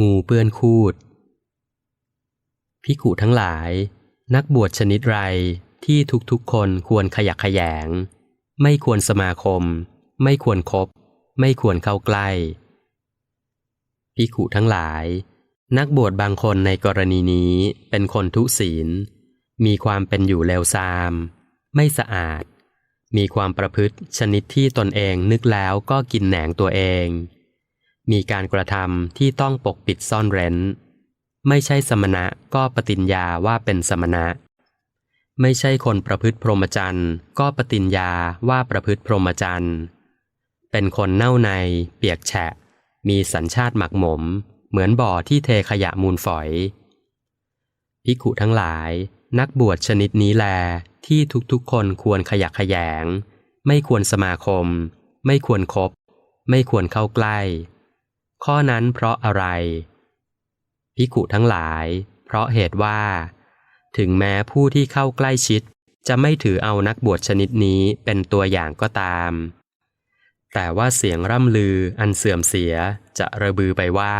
งูเปื้อนคูดพิกุทั้งหลาย นักบวชชนิดไรที่ทุกๆคนควรขยักขยง ไม่ควรสมาคม ไม่ควรครบไม่ควรเข้าใกล้พิกุทั้งหลาย นักบวชบางคนในกรณีนี้เป็นคนทุศีล มีความเป็นอยู่เลวทราม ไม่สะอาด มีความประพฤติชนิดที่ตนเองนึกแล้วก็กินแหนงตัวเอง มีการกระทำที่ต้องปกปิดซ่อนเร้น ไม่ใช่สมณะก็ปฏิญญาว่าเป็นสมณะ ไม่ใช่คนประพฤติพรหมจรรย์ก็ปฏิญญาว่าประพฤติพรหมจรรย์เป็นคนเน่าใน เปียกแฉะ มีสัญชาติหมักหมม เหมือนบ่อที่เทขยะมูลฝอยพิกุทั้งหลายนักบวชชนิดนี้แลที่ทุกๆคนควรขยักขยง ไม่ควรสมาคม ไม่ควรครบ ไม่ควรเข้าใกล้ ข้อนั้นเพราะอะไร พิกุทั้งหลาย เพราะเหตุว่า ถึงแม้ผู้ที่เข้าใกล้ชิด จะไม่ถือเอานักบวชชนิดนี้เป็นตัวอย่างก็ตาม แต่ว่าเสียงร่ำลืออันเสื่อมเสียจะระบือไปว่า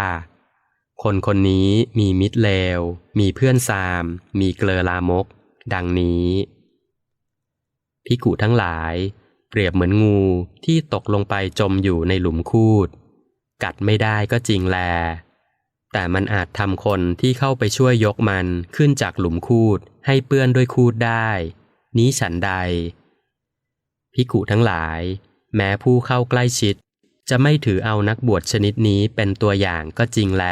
คนคนนี้มีมิตรเลว มีเพื่อนซาม มีเกลอลามก ดังนี้พิกุทั้งหลาย เปรียบเหมือนงูที่ตกลงไปจมอยู่ในหลุมคูด กัดไม่ได้ก็จริงแล แต่มันอาจทำคนที่เข้าไปช่วยยกมันขึ้นจากหลุมคูดให้เปื้อนด้วยคูดได้ นี้ฉันใด พิกุทั้งหลาย แม้ผู้เข้าใกล้ชิด จะไม่ถือเอานักบวชชนิดนี้เป็นตัวอย่างก็จริงแล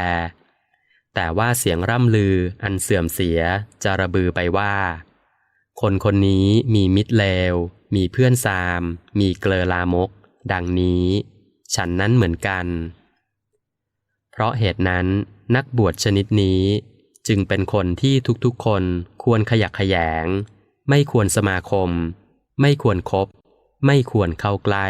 แต่ว่าเสียงร่ำลืออันเสื่อมเสียจะระบือไปว่า คนคนนี้มีมิตรเลว มีเพื่อนซาม มีเกลอลามก ดังนี้ ฉันนั้นเหมือนกัน เพราะเหตุนั้นนักบวชชนิดนี้จึงเป็นคนที่ทุกๆคนควรขยักขยง ไม่ควรสมาคม ไม่ควรครบ ไม่ควรเข้าใกล้